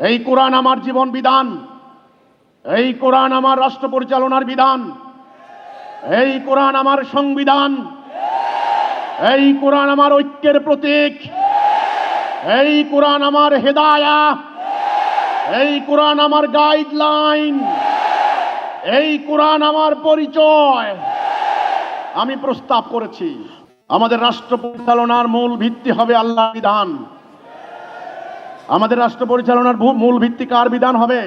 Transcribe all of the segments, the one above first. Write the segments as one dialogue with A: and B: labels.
A: এই কোরআন আমার জীবন বিধান। এই কোরআন আমার রাষ্ট্র পরিচালনার বিধান। এই কোরআন আমার সংবিধান। এই কোরআন আমার ঐক্যের প্রতীক। এই কোরআন আমার হেদায়া। এই কোরআন আমার গাইডলাইন এই কোরআন আমার পরিচয়। আমি প্রস্তাব করেছি। আমাদের রাষ্ট্র পরিচালনার মূল ভিত্তি হবে আল্লাহ বিধান। আমাদের রাষ্ট্র পরিচালনার মূল ভিত্তি কার বিধান হবে?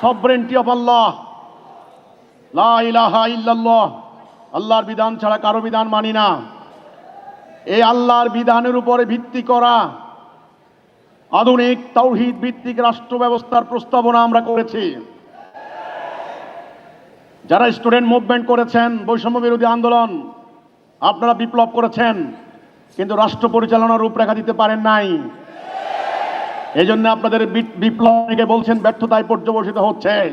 A: সবরেন্টি অফ আল্লাহ লা ইলাহা ইল্লাল্লাহ। আল্লাহর বিধান ছাড়া কারও বিধান মানি না। এই আল্লাহর বিধানের উপরে ভিত্তি করা আধুনিক তৌহিদ ভিত্তিক রাষ্ট্র ব্যবস্থার প্রস্তাবনা আমরা করেছি। যারা স্টুডেন্ট মুভমেন্ট করেছেন, বৈষম্য বিরোধী আন্দোলন, আপনারা বিপ্লব করেছেন, কিন্তু রাষ্ট্র পরিচালনার রূপরেখা দিতে পারেন নাই। এই জন্য আপনাদের বি- বিপ্লব থেকে বলছেন, ব্যর্থতায় পর্যবসিত হচ্ছে।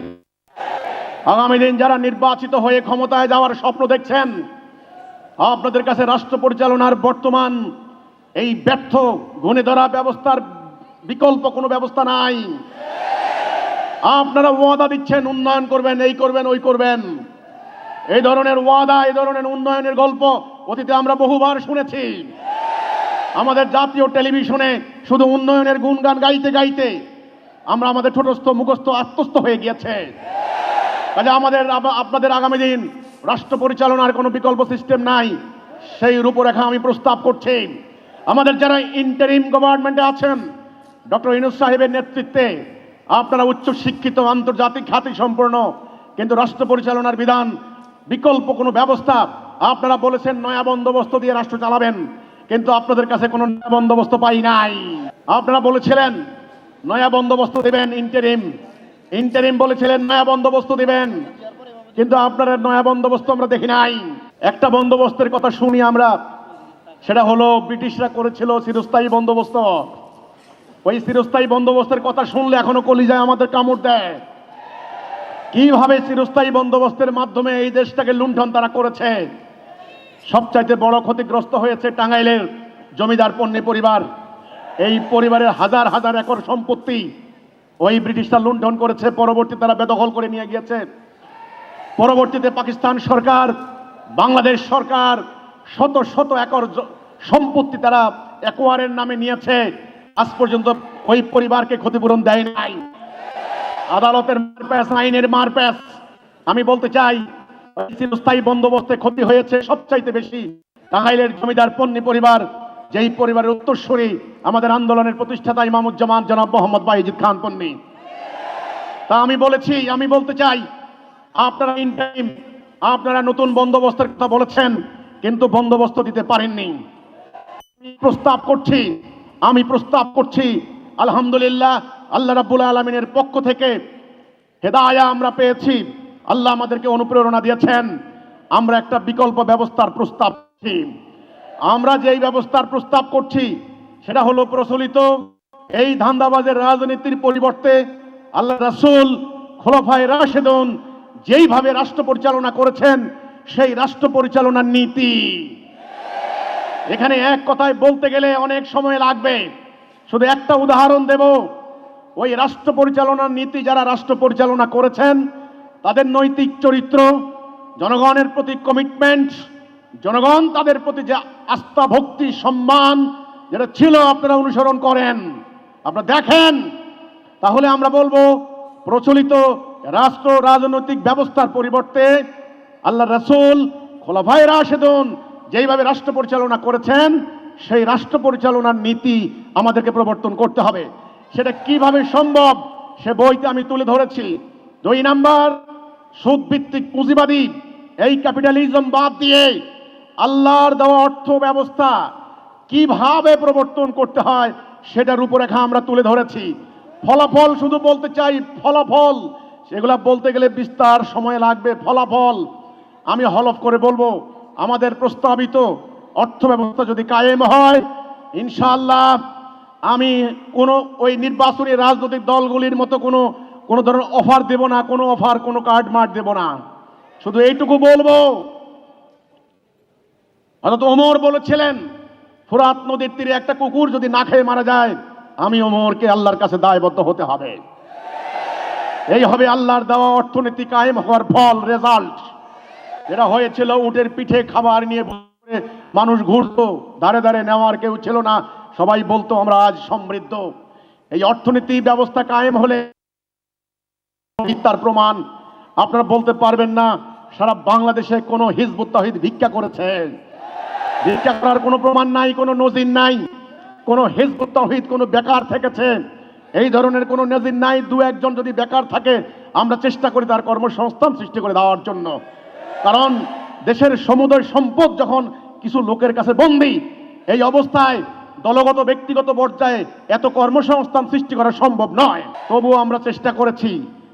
A: আগামী দিন যারা নির্বাচিত হয়ে ক্ষমতায় যাওয়ার স্বপ্ন দেখছেন, আপনাদের কাছে রাষ্ট্র পরিচালনার বর্তমান এই ব্যর্থ গুণে ধরা ব্যবস্থার বিকল্প কোনো ব্যবস্থা নাই। আপনারা ওয়াদা দিচ্ছেন, উন্নয়ন করবেন, এই করবেন, ওই করবেন। এই ধরনের ওয়াদা, এই ধরনের উন্নয়নের গল্প অতীতে আমরা বহুবার শুনেছি। আমাদের জাতীয় টেলিভিশনে শুধু উন্নয়নের গুণগান গাইতে গাইতে আমরা আমাদের ছোটস্থ, মুখস্থ, আত্মস্থ হয়ে গিয়েছে। কাজে আমাদের আপনাদের আগামী দিন রাষ্ট্র পরিচালনার কোনো বিকল্প সিস্টেম নাই। সেই রূপরেখা আমি প্রস্তাব করছি। আমাদের যারা ইন্টারিম গভর্নমেন্টে আছেন, ডক্টর ইনুস সাহেবের নেতৃত্বে, আপনারা উচ্চ শিক্ষিত, আন্তর্জাতিক খ্যাতি সম্পন্ন কিন্তু রাষ্ট্র পরিচালনার বিধান, বিকল্প কোনো ব্যবস্থা, আপনারা বলেছেন নয়া বন্দোবস্ত দিয়ে রাষ্ট্র চালাবেন। কিন্তু আপনাদের কাছে কোনো বন্দোবস্ত পাই নাই। আপনারা বলেছিলেন, নয়া বন্দোবস্ত দেবেন ইন্টারিম ইন্টারিম বলেছিলেন, নয়া বন্দোবস্ত দিবেন। কিন্তু আপনার নয়া বন্দোবস্ত আমরা দেখি নাই। একটা বন্দোবস্তের কথা শুনি আমরা, সেটা হলো ব্রিটিশরা করেছিল চিরস্থায়ী বন্দোবস্ত। ওই চিরস্থায়ী বন্দোবস্তের কথা শুনলে এখনও কলিজায় আমাদের কামড় দেয়। কীভাবে চিরস্থায়ী বন্দোবস্তের মাধ্যমে এই দেশটাকে লুণ্ঠন তারা করেছে? সবচাইতে বড় ক্ষতিগ্রস্ত হয়েছে টাঙ্গাইলের জমিদার পণ্যী পরিবার। এই পরিবারের হাজার হাজার একর সম্পত্তি ওই ব্রিটিশরা লুণ্ঠন করেছে, পরবর্তী তারা বেদখল করে নিয়ে গিয়েছে। পরবর্তীতে পাকিস্তান সরকার, বাংলাদেশ সরকার শত শত একর সম্পত্তি তারা একোয়ারের নামে নিয়েছে। আজ পর্যন্ত ওই পরিবারকে ক্ষতিপূরণ দেয় নাই। আদালতের মারপ্যাস আইনের মারপ্যাস আমি বলতে চাই চিরস্থায়ী বন্দোবস্তে ক্ষতি হয়েছে সবচাইতে বেশি। টাঙ্গাইলের জমিদার পন্নী পরিবার, যেই পরিবারের উত্তরস্বরী আমাদের আন্দোলনের প্রতিষ্ঠাতা ইমামুজ্জামান জনাব মোহাম্মদ বাইজিদ খান পন্নী। তা আমি বলেছি, আমি বলতে চাই, আপনারা ইন টাইম আপনারা নতুন বন্দোবস্তের কথা বলেছেন, কিন্তু বন্দোবস্ত দিতে পারেননি। প্রস্তাব করছি, আমি প্রস্তাব করছি, আলহামদুলিল্লাহ, আল্লাহ রাব্বুল আলমিনের পক্ষ থেকে হেদায়া আমরা পেয়েছি। আল্লাহ আমাদেরকে অনুপ্রেরণা দিয়েছেন। আমরা একটা বিকল্প ব্যবস্থার প্রস্তাব আমরা যেই ব্যবস্থার প্রস্তাব করছি, সেটা হলো প্রচলিত এই ধান্দাবাজের রাজনীতির পরিবর্তে আল্লাহ রাসূল খোলাফায় রাশেদন যেইভাবে রাষ্ট্র পরিচালনা করেছেন, সেই রাষ্ট্র পরিচালনার নীতি। এখানে এক কথায় বলতে গেলে অনেক সময় লাগবে। শুধু একটা উদাহরণ দেব, ওই রাষ্ট্র পরিচালনার নীতি যারা রাষ্ট্র পরিচালনা করেছেন তাদের নৈতিক চরিত্র, জনগণের প্রতি কমিটমেন্ট জনগণ তাদের প্রতি যে আস্থা, ভক্তি, সম্মান যেটা ছিল আপনারা অনুসরণ করেন। আপনারা দেখেন, তাহলে আমরা বলব প্রচলিত রাষ্ট্র, রাজনৈতিক ব্যবস্থার পরিবর্তে আল্লাহ রসুল খোলাফায় রাশেদুন যেইভাবে রাষ্ট্র পরিচালনা করেছেন, সেই রাষ্ট্র পরিচালনার নীতি আমাদেরকে প্রবর্তন করতে হবে। সেটা কীভাবে সম্ভব, সে বইতে আমি তুলে ধরেছি। দুই নাম্বার সুদভিত্তিক পুঁজিবাদী, এই ক্যাপিটালিজম বাদ দিয়ে আল্লাহর দেওয়া অর্থ ব্যবস্থা কীভাবে প্রবর্তন করতে হয় সেটার রূপরেখা আমরা তুলে ধরেছি। ফলাফল শুধু বলতে চাই, ফলাফল, সেগুলা বলতে গেলে বিস্তার সময় লাগবে, ফলাফল। আমি হলফ করে বলব, আমাদের প্রস্তাবিত অর্থ ব্যবস্থা যদি কায়েম হয়, ইনশাআল্লাহ আমি কোনো ওই নির্বাচনী রাজনৈতিক দলগুলির মতো কোনো কোনো ধরনের অফার দেব না, কোনো অফার কোনো কার্ড মার্ট দেব না। শুধু এইটুকু বলব। অর্থাৎ ওমর বলেছিলেন, ফুরাত নদীর তীরে একটা কুকুর যদি না খেয়ে মারা যায়, আমি ওমরকে আল্লাহর কাছে দায়বদ্ধ হতে হবে। এই হবে আল্লাহর দেওয়া অর্থনীতি কায়েম হওয়ার ফল রেজাল্ট যেটা হয়েছিল, উটের পিঠে খাবার নিয়ে মানুষ ঘুরতো দাঁড়ে দাঁড়ে নেওয়ার কেউ ছিল না। সবাই বলতো, আমরা আজ সমৃদ্ধ। এই অর্থনীতি ব্যবস্থা কায়েম হলে মিথ্যার প্রমাণ। আপনারা বলতে পারবেন না, সারা বাংলাদেশে কোনো হিজবুত তাহিদ ভিক্ষা করেছে ভিক্ষা করার কোনো প্রমাণ নাই, কোনো নজির নাই। কোনো হিজবুত তাহিদ কোনো বেকার থেকেছে। এই ধরনের কোনো নজির নাই, দু একজন যদি বেকার থাকে, আমরা চেষ্টা করি তার কর্মসংস্থান সৃষ্টি করে দেওয়ার জন্য। কারণ দেশের সমুদয় সম্পদ যখন কিছু লোকের কাছে বন্দী, এই অবস্থায় দলগত ব্যক্তিগত পর্যায়ে এত কর্মসংস্থান সৃষ্টি করা সম্ভব নয়। তবুও আমরা চেষ্টা করেছি।